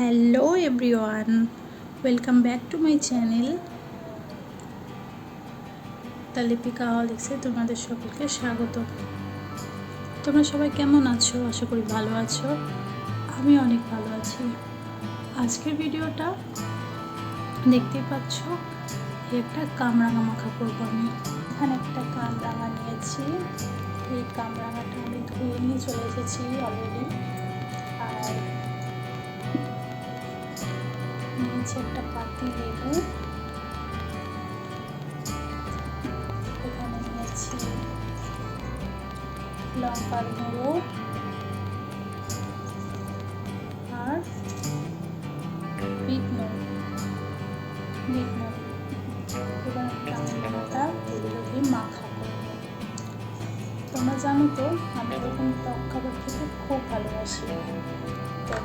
Hello everyone welcome back to my channel the Lipika হলিক্সে তোমাদের সকলকে স্বাগত। তোমরা সবাই কেমন আছো? আশা করি ভালো আছো। আমি অনেক ভালো আছি। আজকের ভিডিওটা দেখতেই পাচ্ছ, একটা কামরাঙা মাখা করব আমি। এখানে একটা কামরাঙা নিয়েছি। এই কামরাঙাটা আমি ধুয়ে নিয়ে চলে এসেছি অলরেডি নিয়েছি একটা পাতি লেবু। এখানে নিয়েছি লঙ্কার গুঁড়ো আর বিট নুন। বিট এবার কামড়াটা এগুলো দিয়ে মাখা তোমরা জানো তো, আমি এরকম টক খাবার খেতে খুব ভালোবাসি। তো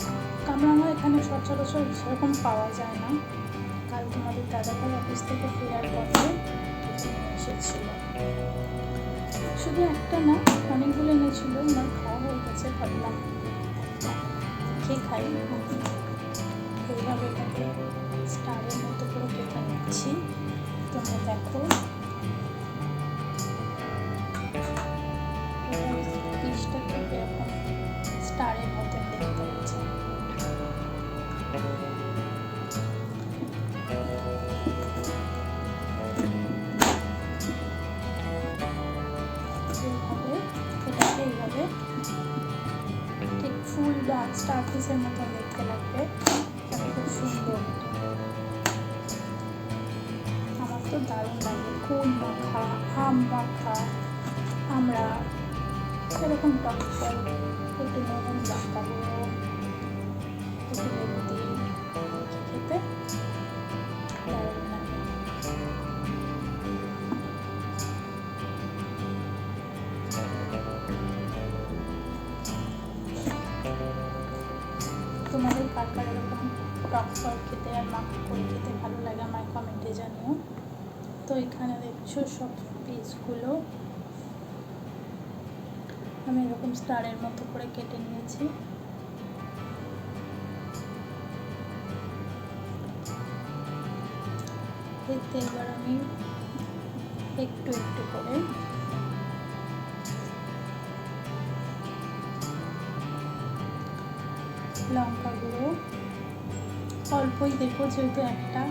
কামরাঙা এখানে সচরাচর সেরকম পাওয়া যায় না। কাল তোমাদের দাদাভাই অফিস থেকে ফেরার পথে এসেছিল। শুধু একটা না, অনেকগুলো এনেছিল আমার খাওয়া হয়ে গেছে, ভাবলাম খেয়ে খাই। এইভাবে এটাকে স্টারের মতো করে কেটে নিচ্ছি। তোমরা দেখো। পিসটা কেটে এখন স্টারের মতো এইভাবে এটাকে এইভাবে ঠিক ফুল বা স্টার পিসের মতো দেখতে লাগবে। খুব সুন্দর। আমার তো দারুণ লাগে। কুল মাখা আম মাখা আমরা এরকম টক একটু লঙ্কা একটু কার এরকম টক খেতে আর মাখা করে খেতে ভালো লাগে আমায় কমেন্টে জানিও। তো এখানে দেখছ সব পিসগুলো আমি এরকম স্টারের মতো করে কেটে নিয়েছি। এবার আমি একটু একটু করে লঙ্কা গুঁড়ো অল্পই দেবো যেহেতু একটা,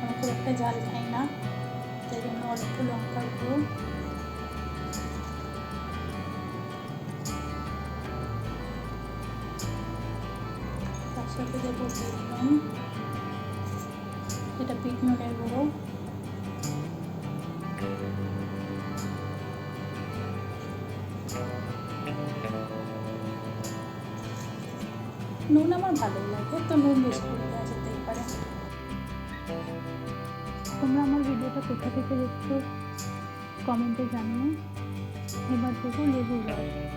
আমি খুব একটা জাল খাই না, তাই জন্য অল্প লঙ্কা গুঁড়ো। তার সাথে দেবো বিট নুন এটা বিট গুঁড়ো। নুন আমার ভালো লাগে, তো নুন বেশি করে দেওয়া যেতেই পারে। তোমরা আমার ভিডিওটা কোথা থেকে দেখছ? কমেন্টে জানিও। এবার দেখো লেবুর রস।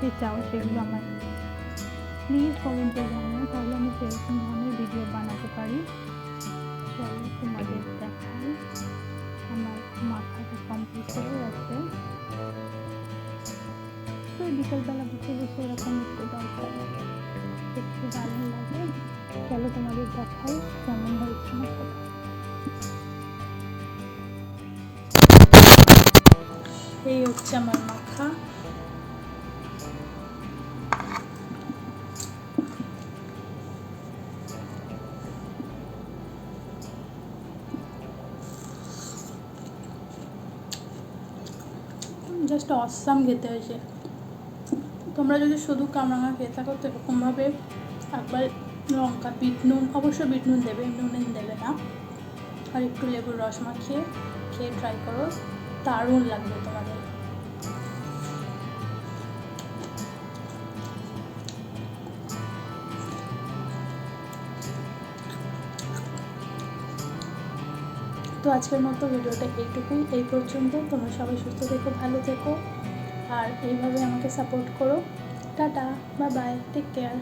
দেখতে চাও সেগুলো আমার প্লিজ কমেন্টে জানিও তাহলে আমি সেরকম ধরনের ভিডিও বানাতে পারি। চলো তোমাদের দেখাই। আমার মাথাটা কমপ্লিট হয়ে গেছে। তো বিকেলবেলা বসে বসে এরকম একটু দরকার। দেখতে দারুণ লাগে। চলো তোমাদের দেখাই কেমন হয়েছে এই হচ্ছে আমার মাখা জাস্ট অসাম খেতে হয়েছে। তোমরা যদি শুধু কামরাঙা খেয়ে থাকো, তো এরকমভাবে একবার লঙ্কা, বিট নুন অবশ্যই বিট নুন দেবে নুন দেবে না। আর একটু লেবুর রস মাখিয়ে, খেয়ে ট্রাই করো। দারুণ লাগবে তোমাদের তো আজকের মতো ভিডিওটা এইটুকুই। এই পর্যন্ত তোমরা সবাই সুস্থ থেকো, ভালো থেকো। আর এইভাবে আমাকে সাপোর্ট করো। টাটা বা বাই টেক কেয়ার